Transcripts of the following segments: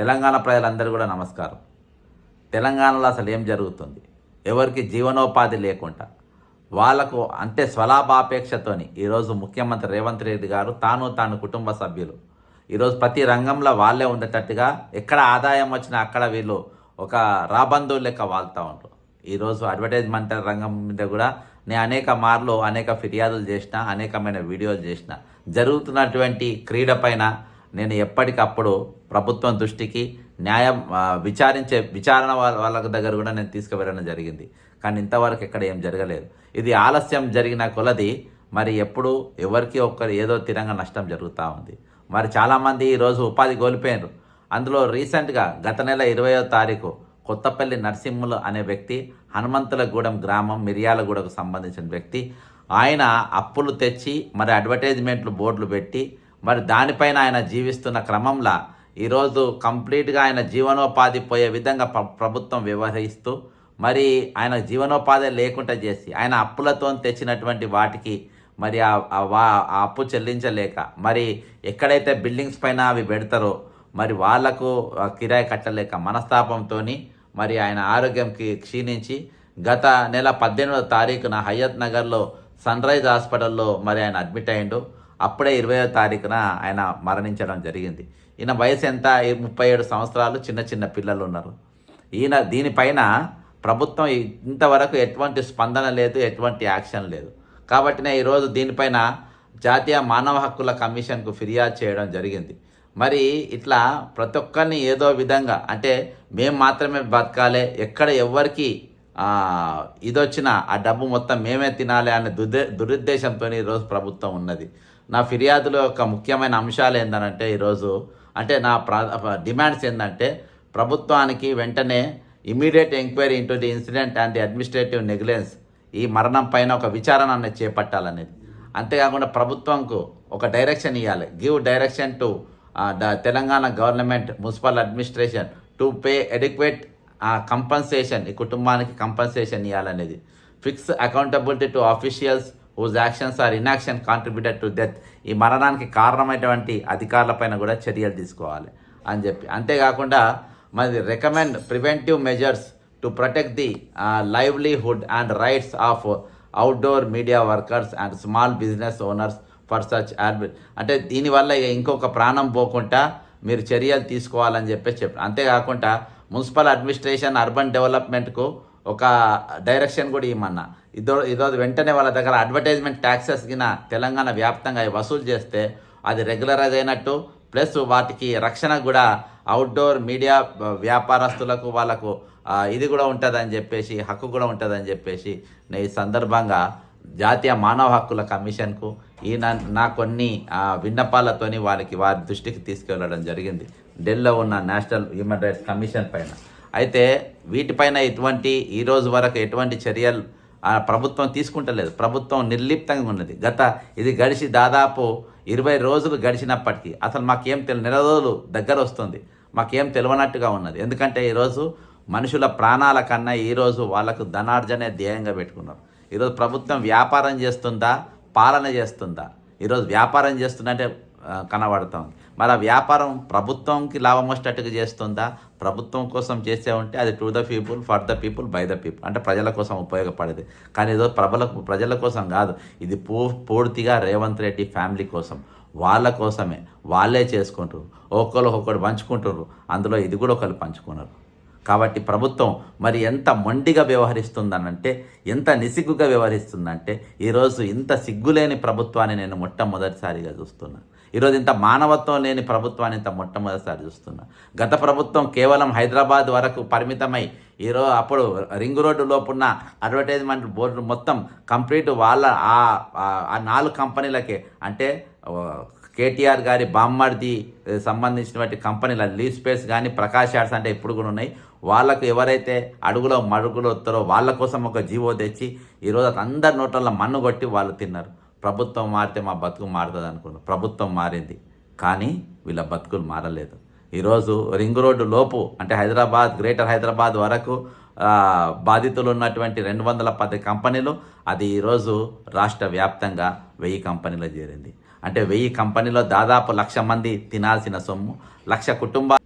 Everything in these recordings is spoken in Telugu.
తెలంగాణ ప్రజలందరూ కూడా నమస్కారం. తెలంగాణలో అసలు ఏం జరుగుతుంది? ఎవరికి జీవనోపాధి లేకుండా వాళ్ళకు అంతే స్వలాభాపేక్షతోని ఈరోజు ముఖ్యమంత్రి రేవంత్ రెడ్డి గారు తాను తాను కుటుంబ సభ్యులు. ఈరోజు ప్రతి రంగంలో వాళ్ళే ఉండేటట్టుగా ఎక్కడ ఆదాయం వచ్చినా అక్కడ వీళ్ళు ఒక రాబంధువులు లెక్క వాళ్తూ ఉంటారు ఈరోజు అడ్వర్టైజ్మెంట్ రంగం మీద కూడా నేను అనేక మార్లు అనేక ఫిర్యాదులు చేసిన అనేకమైన వీడియోలు చేసిన జరుగుతున్నటువంటి క్రీడ పైన నేను ఎప్పటికప్పుడు ప్రభుత్వం దృష్టికి న్యాయం విచారించే విచారణ వాళ్ళ దగ్గర కూడా నేను తీసుకువెళ్ళడం జరిగింది. కానీ ఇంతవరకు ఎక్కడ ఏం జరగలేదు. ఇది ఆలస్యం జరిగిన కొలది మరి ఎప్పుడు ఎవరికి ఒక్కరు ఏదో తిరంగా నష్టం జరుగుతూ ఉంది. మరి చాలామంది ఈరోజు ఉపాధి కోల్పోయారు అందులో రీసెంట్గా గత నెల ఇరవయో తారీఖు కొత్తపల్లి నరసింహులు అనే వ్యక్తి హనుమంతులగూడెం గ్రామం మిర్యాలగూడకు సంబంధించిన వ్యక్తి ఆయన అప్పులు తెచ్చి మరి అడ్వర్టైజ్మెంట్లు బోర్డులు పెట్టి మరి దానిపైన ఆయన జీవిస్తున్న క్రమంలో ఈరోజు కంప్లీట్గా ఆయన జీవనోపాధి పోయే విధంగా ప్రభుత్వం వ్యవహరిస్తూ మరి ఆయన జీవనోపాధి లేకుండా చేసి ఆయన అప్పులతో తెచ్చినటువంటి వాటికి మరి ఆ వా- ఆ అప్పు చెల్లించలేక మరి ఎక్కడైతే బిల్డింగ్స్ పైన అవి పెడతారో మరి వాళ్ళకు కిరాయి కట్టలేక మనస్తాపంతో మరి ఆయన ఆరోగ్యంకి క్షీణించి గత నెల పద్దెనిమిదో తారీఖున హయత్ నగర్లో సన్ రైజ్ హాస్పిటల్లో మరి ఆయన అడ్మిట్ అయిండు. అప్పుడే ఇరవయో తారీఖున ఆయన మరణించడం జరిగింది. ఈయన వయసు ఎంత? ముప్పై ఏడు సంవత్సరాలు చిన్న చిన్న పిల్లలు ఉన్నారు. ఈయన దీనిపైన ప్రభుత్వం ఇంతవరకు ఎటువంటి స్పందన లేదు ఎటువంటి యాక్షన్ లేదు. కాబట్టి ఈరోజు దీనిపైన జాతీయ మానవ హక్కుల కమిషన్కు ఫిర్యాదు చేయడం జరిగింది. మరి ఇట్లా ప్రతి ఒక్కరిని ఏదో విధంగా అంటే మేము మాత్రమే బతకాలి ఎక్కడ ఎవ్వరికి ఇదొచ్చినా ఆ డబ్బు మొత్తం మేమే తినాలి అనే దుర్దే దురుద్దేశంతో ఈరోజు ప్రభుత్వం ఉన్నది. నా ఫిర్యాదులో యొక్క ముఖ్యమైన అంశాలు ఏంటంటే ఈరోజు అంటే నా డిమాండ్స్ ఏంటంటే ప్రభుత్వానికి వెంటనే immediate enquiry into the incident and the administrative negligence ఈ మరణం పైన ఒక విచారణ అనేది చేపట్టాలనేది. అంతేకాకుండా ప్రభుత్వంకు ఒక డైరెక్షన్ ఇవ్వాలి give direction to the Telangana government municipal administration to pay adequate compensation ఈ కుటుంబానికి కంపన్సేషన్ ఇవ్వాలనేది fix accountability to officials whose actions or inaction contributed to death ఈ మరణానికి కారణమైనటువంటి అధికారులపైన కూడా చర్యలు తీసుకోవాలి అని చెప్పి. అంతేకాకుండా మరి recommend preventive measures to protect the livelihood and rights of outdoor media workers and small business owners for such admit అంటే దీనివల్ల ఇక ఇంకొక ప్రాణం పోకుండా మీరు చర్యలు తీసుకోవాలని చెప్పి చెప్పారు. అంతేకాకుండా మున్సిపల్ అడ్మినిస్ట్రేషన్ అర్బన్ డెవలప్మెంట్కు ఒక డైరెక్షన్ కూడా ఇవ్వమన్నా. ఇదో ఇదో వెంటనే వాళ్ళ దగ్గర అడ్వర్టైజ్మెంట్ ట్యాక్సెస్ గిన తెలంగాణ వ్యాప్తంగా వసూలు చేస్తే అది రెగ్యులరైజ్ అయినట్టు. ప్లస్ వాటికి రక్షణ కూడా అవుట్డోర్ మీడియా వ్యాపారస్తులకు వాళ్ళకు ఇది కూడా ఉంటుందని చెప్పేసి హక్కు కూడా ఉంటుందని చెప్పేసి నేను ఈ సందర్భంగా జాతీయ మానవ హక్కుల కమిషన్కు ఈ నా నా కొన్ని విన్నపాలతోని వారికి వారి దృష్టికి తీసుకెళ్ళడం జరిగింది. ఢిల్లీలో ఉన్న నేషనల్ హ్యూమన్ రైట్స్ కమిషన్ పైన. అయితే వీటిపైన ఎటువంటి ఈ రోజు వరకు ఎటువంటి చర్యలు ప్రభుత్వం తీసుకుంటలేదు. ప్రభుత్వం నిర్లిప్తంగా ఉన్నది. గత ఇది గడిచి దాదాపు ఇరవై రోజులు గడిచినప్పటికీ అసలు మాకేం తెలియ నెల రోజులు దగ్గర వస్తుంది. మాకేం తెలియనట్టుగా ఉన్నది. ఎందుకంటే ఈరోజు మనుషుల ప్రాణాల కన్నా ఈరోజు వాళ్ళకు ధనార్జనే ధ్యేయంగా పెట్టుకున్నారు. ఈరోజు ప్రభుత్వం వ్యాపారం చేస్తుందా? పాలన చేస్తుందా? ఈరోజు వ్యాపారం చేస్తుందంటే కనబడుతోంది మరి ఆ వ్యాపారం ప్రభుత్వంకి లాభం వచ్చేటట్టుగా చేస్తుందా? ప్రభుత్వం కోసం చేసే ఉంటే అది to the people for the people by the people అంటే ప్రజల కోసం ఉపయోగపడేది. కానీ ఏదో ప్రబల ప్రజల కోసం కాదు. ఇది పూ పూర్తిగా రేవంత్ రెడ్డి ఫ్యామిలీ కోసం. వాళ్ళ కోసమే. వాళ్ళే చేసుకుంటారు. ఒక్కరు ఒక్కడు పంచుకుంటారు. అందులో ఇది కూడా ఒకరు పంచుకున్నారు. కాబట్టి ప్రభుత్వం మరి ఎంత మొండిగా వ్యవహరిస్తుందనంటే ఎంత నిసిగ్గుగా వ్యవహరిస్తుందంటే ఈరోజు ఇంత సిగ్గులేని ప్రభుత్వాన్ని నేను మొట్టమొదటిసారిగా చూస్తున్నాను ఈరోజు ఇంత మానవత్వం లేని ప్రభుత్వాన్ని ఇంత మొట్టమొదటిసారి చూస్తున్నా. గత ప్రభుత్వం కేవలం హైదరాబాద్ వరకు పరిమితమై ఈరోజు అప్పుడు రింగ్ రోడ్డు లోపున్న అడ్వర్టైజ్మెంట్ బోర్డు మొత్తం కంప్లీట్ వాళ్ళ ఆ- నాలుగు కంపెనీలకే. అంటే కేటీఆర్ గారి బామ్మర్ది సంబంధించినటువంటి కంపెనీల లీవ్ స్పేస్ కానీ ప్రకాష్ యాడ్స్ అంటే ఇప్పుడు కూడా ఉన్నాయి. వాళ్ళకు ఎవరైతే అడుగులో మడుగులో వస్తారో వాళ్ళ కోసం ఒక జీవో తెచ్చి ఈరోజు అందరి నోట్ల మన్ను కొట్టి వాళ్ళు తిన్నారు. ప్రభుత్వం మారితే మా బతుకు మారుతుంది అనుకున్నారు ప్రభుత్వం మారింది. కానీ వీళ్ళ బతుకులు మారలేదు. ఈరోజు రింగ్ రోడ్డు లోపు అంటే హైదరాబాద్ గ్రేటర్ హైదరాబాద్ వరకు బాధితులు ఉన్నటువంటి రెండు వందల పది కంపెనీలు అది ఈరోజు రాష్ట్ర వ్యాప్తంగా వెయ్యి కంపెనీలు చేరింది. అంటే వెయ్యి కంపెనీలో దాదాపు లక్ష మంది తినాల్సిన సొమ్ము. లక్ష కుటుంబ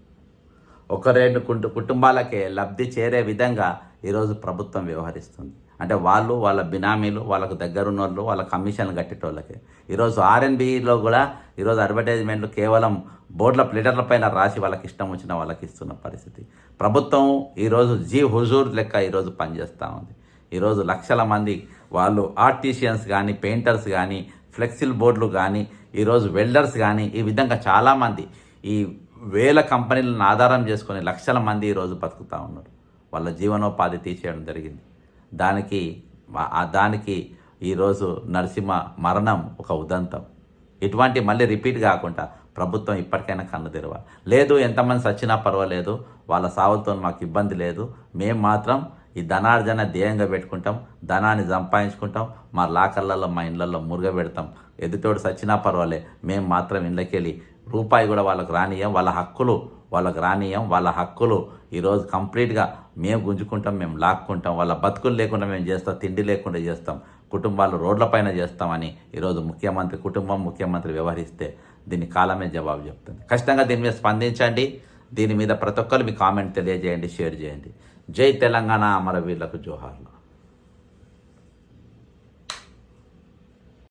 ఒక రెండు కుటుంబాలకే లబ్ధి చేరే విధంగా ఈరోజు ప్రభుత్వం వ్యవహరిస్తుంది. అంటే వాళ్ళు వాళ్ళ బినామీలు వాళ్ళకు దగ్గరున్న వాళ్ళు వాళ్ళ కమిషన్లు కట్టేటోళ్ళకి. ఈరోజు ఆర్ఎన్బిలో కూడా ఈరోజు అడ్వర్టైజ్మెంట్లు కేవలం బోర్డుల ప్లేటర్ల పైన రాసి వాళ్ళకి ఇష్టం వచ్చిన వాళ్ళకి ఇస్తున్న పరిస్థితి. ప్రభుత్వం ఈరోజు జీ హుజూర్ లెక్క ఈరోజు పనిచేస్తూ ఉంది. ఈరోజు లక్షల మంది వాళ్ళు ఆర్టిషియన్స్ కానీ పెయింటర్స్ కానీ ఫ్లెక్సిల్ బోర్డులు కానీ ఈరోజు వెల్డర్స్ కానీ ఈ విధంగా చాలామంది ఈ వేల కంపెనీలను ఆధారం చేసుకొని లక్షల మంది ఈరోజు బతుకుతూ ఉన్నారు. వాళ్ళ జీవనోపాధి తీసేయడం జరిగింది. దానికి దానికి ఈరోజు నరసింహ మరణం ఒక ఉదంతం. ఇటువంటి మళ్ళీ రిపీట్ కాకుండా ప్రభుత్వం ఇప్పటికైనా కన్ను తెరవాలి. లేదు ఎంతమంది చచ్చినా పర్వాలేదు వాళ్ళ సావులతో మాకు ఇబ్బంది లేదు. మేము మాత్రం ఈ ధనార్జన ధ్యేయంగా పెట్టుకుంటాం ధనాన్ని సంపాదించుకుంటాం మా లాకర్లలో మా ఇళ్ళల్లో మురుగబెడతాం ఎదుటోడు చచ్చినా పర్వాలే మేము మాత్రం ఇళ్ళకెళ్ళి రూపాయి కూడా వాళ్ళకు రానియం వాళ్ళ హక్కులు వాళ్ళకు రానియం వాళ్ళ హక్కులు ఈరోజు కంప్లీట్గా మేము గుంజుకుంటాం మేము లాక్కుంటాం వాళ్ళ బతుకులు లేకుండా మేము చేస్తాం తిండి లేకుండా చేస్తాం కుటుంబాలు రోడ్లపైన చేస్తామని ఈరోజు ముఖ్యమంత్రి కుటుంబం ముఖ్యమంత్రి వ్యవహరిస్తే దీని కాలమే జవాబు చెప్తుంది. ఖచ్చితంగా దీని మీద స్పందించండి. దీని మీద ప్రతి ఒక్కరు మీ కామెంట్ తెలియజేయండి షేర్ చేయండి. జై తెలంగాణ అమరవీరులకు జోహార్లు.